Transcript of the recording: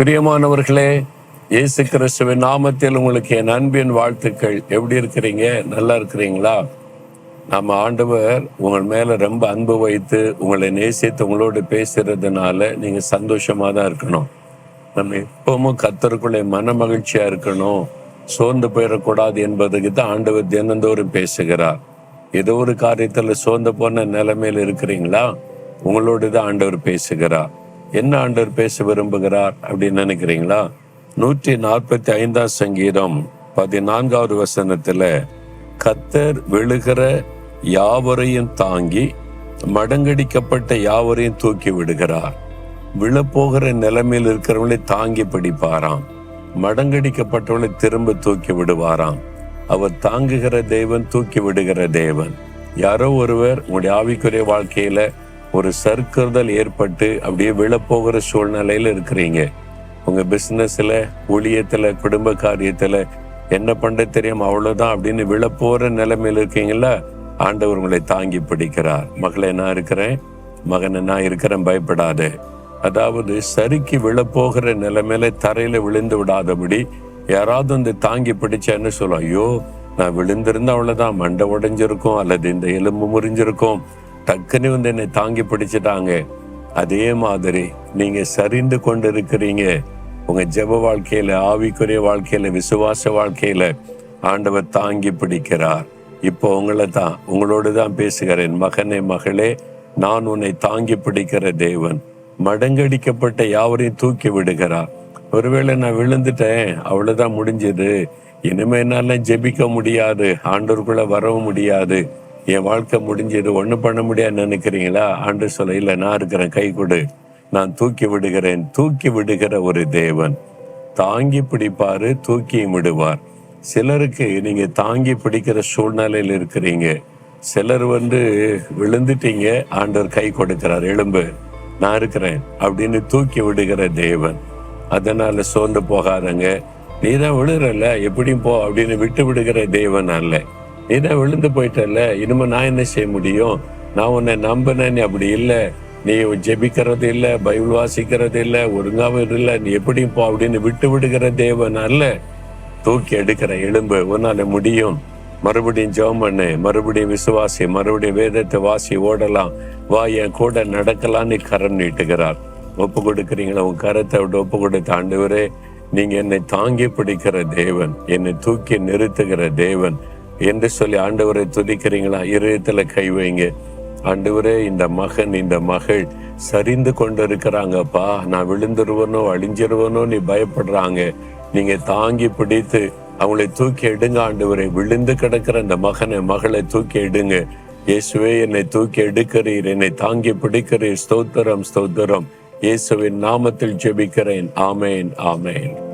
பிரியமானவர்களே இயேசு கிறிஸ்துவின் நாமத்தில் உங்களுக்கு என் அன்பின் வாழ்த்துக்கள். எப்படி இருக்கிறீங்க? நல்லா இருக்கிறீங்களா? நம்ம ஆண்டவர் உங்கள் மேல ரொம்ப அன்பு வைத்து உங்களை நேசித்து உங்களோடு பேசுறதுனால நீங்க சந்தோஷமா தான் இருக்கணும். நம்ம எப்பவும் கத்தருக்குள்ளே மன மகிழ்ச்சியா இருக்கணும். சோர்ந்து போயிடக்கூடாது என்பதுக்கு தான் ஆண்டவர் தினந்தோறும் பேசுகிறார். ஏதோ ஒரு காரியத்துல சோர்ந்து போன நிலைமையில இருக்கிறீங்களா? உங்களோடு தான் ஆண்டவர் பேசுகிறார். என்ன ஆண்டவர் பேச விரும்புகிறார் அப்படின்னு நினைக்கிறீங்களா? நூற்றி நாற்பத்தி ஐந்தாம் சங்கீதம் பதினான்காவது வசனத்துல கத்தர் விழுகிற யாவரையும் தாங்கி மடங்கடிக்கப்பட்ட யாவரையும் தூக்கி விடுகிறார். விழப்போகிற நிலைமையில் இருக்கிறவங்களை தாங்கி பிடிப்பாராம். மடங்கடிக்கப்பட்டவளை திரும்ப தூக்கி விடுவாராம். அவர் தாங்குகிற தேவன் தூக்கி விடுகிற தேவன். யாரோ ஒருவர் உங்களுடைய ஆவிக்குரிய வாழ்க்கையில ஒரு சறுக்குறுதல் ஏற்பட்டு அப்படியே விழப்போகிற சூழ்நிலையில இருக்கிறீங்க. உங்க பிசினஸ்ல ஊழியத்துல குடும்ப காரியத்துல என்ன பண்ண தெரியும் அவ்வளவுதான் அப்படின்னு விழப்போற நிலைமையில இருக்கீங்களா ஆண்டவர் உங்களை தாங்கி பிடிக்கிறார். மகளை நான் இருக்கிறேன்? மகனை நான் இருக்கிறேன் பயப்படாதே. அதாவது சறுக்கி விழப்போகிற நிலைமையில தரையில விழுந்து விடாதபடி யாராவது வந்து தாங்கி பிடிச்சேன்னு சொல்லுவோம் ஐயோ நான் விழுந்திருந்தா அவ்வளவுதான் மண்டை உடைஞ்சிருக்கும் அல்லது இந்த எலும்பு முறிஞ்சிருக்கும் டக்குன்னு வந்து என்னை தாங்கி பிடிச்சிட்டாங்க. அதே மாதிரி நீங்க சரிந்து கொண்டு இருக்கிறீங்க உங்க ஜெப வாழ்க்கையில ஆவிக்குரிய வாழ்க்கையில விசுவாச வாழ்க்கையில ஆண்டவர் தாங்கி பிடிக்கிறார். இப்போ உங்களை தான் உங்களோடு தான் பேசுகிறேன். மகனே மகளே நான் உன்னை தாங்கி பிடிக்கிற தேவன். மடங்கடிக்கப்பட்ட யாவரையும் தூக்கி விடுகிறார். ஒருவேளை நான் விழுந்துட்டேன் அவ்வளவுதான் முடிஞ்சது. இனிமே என்னால ஜெபிக்க முடியாது ஆண்டோருக்குள்ள வரவும் முடியாது. என் வாழ்க்கை முடிஞ்சது ஒன்றும் பண்ண முடியாது நினைக்கிறீங்களா? ஆண்டு சொல்ல இல்லை நான் இருக்கிறேன் கை கொடு. நான் தூக்கி விடுகிறேன் தூக்கி விடுகிற ஒரு தேவன். தாங்கி பிடிப்பாரு தூக்கியும் விடுவார். சிலருக்கு நீங்க தாங்கி பிடிக்கிற சூழ்நிலையில் இருக்கிறீங்க. சிலர் வந்து விழுந்துட்டீங்க ஆண்டவர் கை கொடுக்கிறார் எலும்பு நான் இருக்கிறேன் அப்படின்னு தூக்கி விடுகிற தேவன். அதனால சோர்ந்து போகாதங்க. நீ தான் விழுறல எப்படியும் போ அப்படின்னு விட்டு விடுகிற தேவன் அல்ல. நீ தான் விழுந்து போயிட்டல இனிமே நான் என்ன செய்ய முடியும்? நான் உன்னை நம்பினேன். அப்படி இல்லை. நீ ஜெபிக்கிறது இல்லை பைபிள் வாசிக்கிறது இல்லை ஒழுங்காவும் இல்லை. நீ எப்படியும் போ அப்படின்னு விட்டு விடுகிற தேவன் அல்ல. தூக்கி எடுக்கிற எலும்பு உன்னால முடியும். மறுபடியும் ஜெபம் பண்ணு. மறுபடியும் விசுவாசி மறுபடியும் வேதத்தை வாசி ஓடலாம். வா என் கூட நடக்கலான்னு கரம் நீட்டுகிறார். ஒப்பு கொடுக்குறீங்களா? உன் கரத்தை விட்டு ஒப்பு கொடுத்த ஆண்டவரே நீங்க என்னை தாங்கி பிடிக்கிற தேவன். என்னை தூக்கி நிறுத்துகிற தேவன். என்று சொல்லி ஆண்டவரை துதிக்கிறீங்களா? இதயத்துல கை வைங்க. ஆண்டவரே இந்த மகன் இந்த மகள் சரிந்து கொண்டு இருக்கிறாங்கப்பா நான் விழுந்துருவனோ அழிஞ்சிருவனோ நீ பயப்படுறாங்க. நீங்க தாங்கி பிடித்து அவங்களை தூக்கி எடுங்க ஆண்டவரை. விழுந்து கிடக்கிற அந்த மகனை மகளை தூக்கி எடுங்க. இயேசுவே என்னை தூக்கி எடுக்கிறீர். என்னை தாங்கி பிடிக்கிறீர். ஸ்தோத்திரம் ஸ்தோத்திரம். இயேசுவின் நாமத்தில் ஜெபிக்கிறேன். ஆமேன் ஆமேன்.